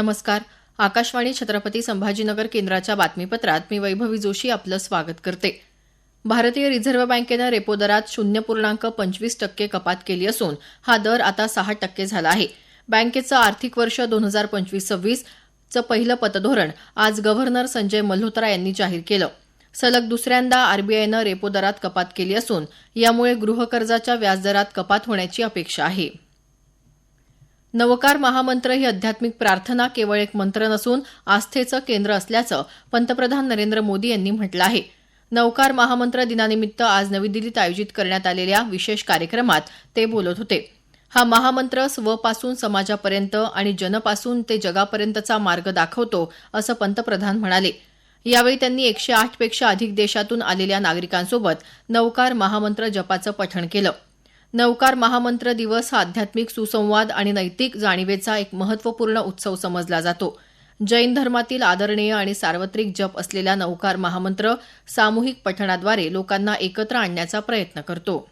नमस्कार. आकाशवाणी छत्रपती संभाजीनगर केंद्राच्या बातमीपत्रात मी वैभवी जोशी आपलं स्वागत करते. भारतीय रिझर्व्ह बँकेनं रेपो दरात शून्य पूर्णांक पंचवीस टक्के कपात केली असून हा दर आता सहा टक्के झाला आहे. बँकेचं आर्थिक वर्ष दोन हजार पंचवीस सव्वीसचं पहिलं पतधोरण आज गव्हर्नर संजय मल्होत्रा यांनी जाहीर केलं. सलग दुसऱ्यांदा आरबीआयनं रेपो दरात कपात केली असून यामुळे गृहकर्जाच्या व्याजदरात कपात होण्याची अपेक्षा आहे. नवकार महामंत्र ही आध्यात्मिक प्रार्थना केवळ एक मंत्र नसून आस्थेचं केंद्र असल्याचं पंतप्रधान नरेंद्र मोदी यांनी म्हटलं आहे. नवकार महामंत्र दिनानिमित्त आज नवी दिल्लीत आयोजित करण्यात आलेल्या विशेष कार्यक्रमात ते बोलत होते. हा महामंत्र स्वपासून समाजापर्यंत आणि जनपासून ते जगापर्यंतचा मार्ग दाखवतो असं पंतप्रधान म्हणाले. यावेळी त्यांनी एकशे आठपेक्षा अधिक देशातून आलेल्या नागरिकांसोबत नवकार महामंत्र जपाचं पठण केलं. नवकार महामंत्र दिवस हा आध्यात्मिक सुसंवाद आणि नैतिक जाणीवेचा एक महत्त्वपूर्ण उत्सव समजला जातो. जैन धर्मातील आदरणीय आणि सार्वत्रिक जप असलेला नवकार महामंत्र सामूहिक पठणाद्वारे लोकांना एकत्र आणण्याचा प्रयत्न करतो.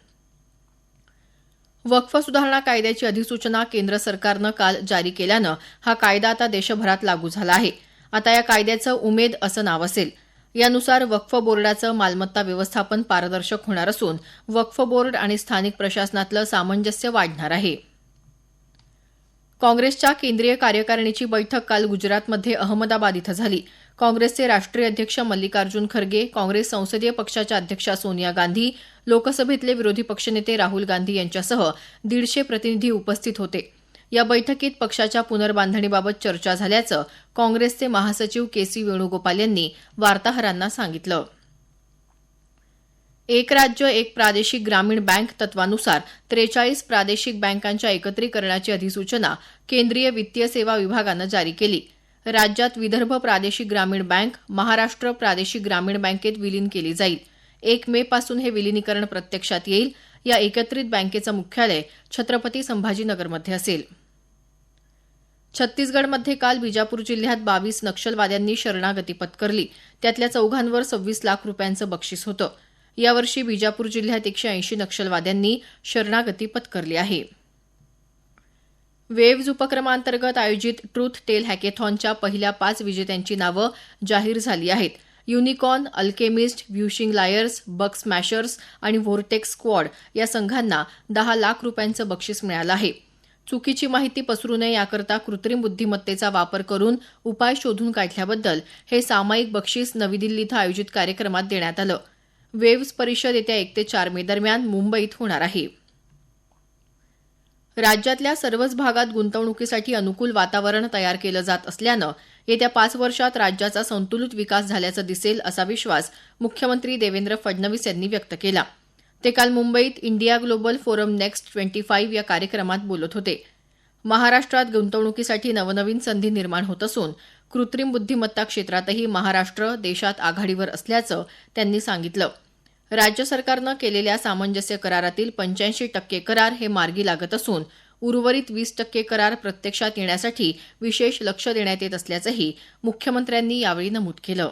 वक्फ सुधारणा कायद्याची अधिसूचना केंद्र सरकारनं काल जारी केल्यानं हा कायदा आता देशभरात लागू झाला आहे. आता या कायद्याचं उमेद असं नाव असेल. यानुसार वक्फ बोर्डाचं मालमत्ता व्यवस्थापन पारदर्शक होणार असून वक्फ बोर्ड आणि स्थानिक प्रशासनातलं सामंजस्य वाढणार आहे. काँग्रेसच्या केंद्रीय कार्यकारिणीची बैठक काल गुजरातमध्ये अहमदाबाद इथं झाली. काँग्रेसचे राष्ट्रीय अध्यक्ष मल्लिकार्जुन खरगे काँग्रेस संसदीय पक्षाच्या अध्यक्षा सोनिया गांधी लोकसभेतले विरोधी पक्षनेते राहुल गांधी यांच्यासह दीडशे प्रतिनिधी उपस्थित होते. या बैठकीत पक्षाच्या पुनर्बांधणीबाबत चर्चा झाल्याचं काँग्रेसचे महासचिव के सी वेणुगोपाल यांनी वार्ताहरांना सांगितलं. एक राज्य एक प्रादेशिक ग्रामीण बँक तत्वानुसार त्रेचाळीस प्रादेशिक बँकांच्या एकत्रीकरणाची अधिसूचना केंद्रीय वित्तीय सेवा विभागानं जारी केली. राज्यात विदर्भ प्रादेशिक ग्रामीण बँक महाराष्ट्र प्रादेशिक ग्रामीण बँकेत विलीन केली जाईल. एक मे पासून हे विलिनीकरण प्रत्यक्षात येईल. या एकत्रित बँकेचं मुख्यालय छत्रपती संभाजीनगरमध्ये असेल. छत्तीसगडमध्ये काल बिजापूर जिल्ह्यात बावीस नक्षलवाद्यांनी शरणागती पत्करली. त्यातल्या चौघांवर सव्वीस लाख रुपयांचं बक्षीस होतं. यावर्षी बिजापूर जिल्ह्यात एकशे ऐंशी नक्षलवाद्यांनी शरणागती पत्करली आहे. वेव्ज उपक्रमांतर्गत आयोजित ट्रूथ टेल हॅकेथॉनच्या पहिल्या पाच विजेत्यांची नावं जाहीर झाली आहेत. Unicorn alchemist whooshing liars bug smashers आणि व्होर्टेक्स स्क्वॉड या संघांना दहा लाख रुपयांचं बक्षीस मिळालं आहे. चुकीची माहिती पसरू नये याकरता कृत्रिम बुद्धिमत्तेचा वापर करून उपाय शोधून काढल्याबद्दल हे सामायिक बक्षीस नवी दिल्ली इथं आयोजित कार्यक्रमात देण्यात आलं. वेव्स परिषद येत्या एक ते चार मे दरम्यान मुंबईत होणार आहे. राज्यातल्या सर्वच भागात गुंतवणुकीसाठी अनुकूल वातावरण तयार केलं जात असल्यानं येत्या पाच वर्षात राज्याचा संतुलित विकास झाल्याचं दिसेल असा विश्वास मुख्यमंत्री देवेंद्र फडणवीस यांनी व्यक्त केला. ते काल मुंबईत India global forum next twenty five या कार्यक्रमात बोलत होते. महाराष्ट्रात गुंतवणुकीसाठी नवनवीन संधी निर्माण होत असून कृत्रिम बुद्धिमत्ता क्षेत्रातही महाराष्ट्र देशात आघाडीवर असल्याचं त्यांनी सांगितलं. राज्य सरकारनं केलेल्या सामंजस्य करारातील पंच्याऐंशी टक्के करार हे मार्गी लागत असून उर्वरित वीस टक्के करार प्रत्यक्षात येण्यासाठी विशेष लक्ष देण्यात येत असल्याचंही मुख्यमंत्र्यांनी यावेळी नमूद केलं.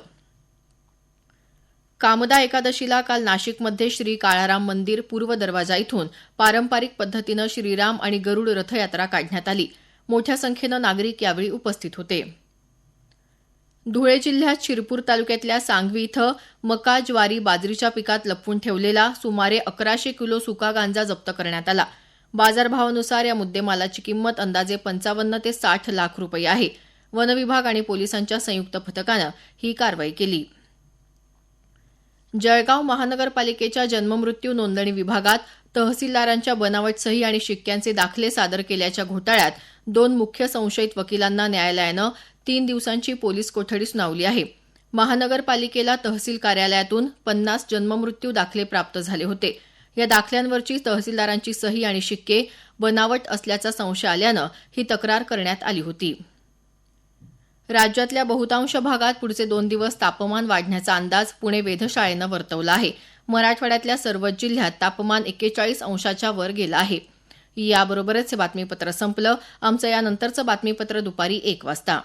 कामदा एकादशीला काल नाशिकमध्ये श्री काळाराम मंदिर पूर्व दरवाजा इथून पारंपरिक पद्धतीनं श्रीराम आणि गरुड रथयात्रा काढण्यात आली. मोठ्या संख्येनं नागरिक यावेळी उपस्थित होते. धुळे जिल्ह्यात शिरपूर तालुक्यातल्या सांगवी इथं मका ज्वारी बाजरीच्या पिकात लपवून ठेवलेला सुमारे अकराशे किलो सुका गांजा जप्त करण्यात आला. बाजारभावानुसार या मुद्देमालाची किंमत अंदाजे पंचावन्न ते साठ लाख रुपये आहे. वनविभाग आणि पोलिसांच्या संयुक्त पथकानं ही कारवाई केली. जळगाव महानगरपालिकेच्या जन्ममृत्यू नोंदणी विभागात तहसीलदारांच्या बनावट सही आणि शिक्क्यांचे दाखले सादर केल्याच्या घोटाळ्यात दोन मुख्य संशयित वकिलांना न्यायालयानं तीन दिवसांची पोलीस कोठडी सुनावली आहे. महानगरपालिकेला तहसील कार्यालयातून पन्नास जन्ममृत्यू दाखले प्राप्त झाले होते. या दाखल्यांवरची तहसीलदारांची सही आणि शिक्के बनावट असल्याचा संशय आल्यानं ही तक्रार करण्यात आली होती. राज्यातल्या बहुतांश भागात पुढचे दोन दिवस तापमान वाढण्याचा अंदाज पुणे वेधशाळेनं वर्तवला आहे. मराठवाड्यातल्या सर्वच जिल्ह्यात तापमान एक्केचाळीस अंशाच्या वर गेलं आहे. याबरोबरच हे बातमीपत्र संपलं. आमचं यानंतरचं बातमीपत्र दुपारी एक वाजता.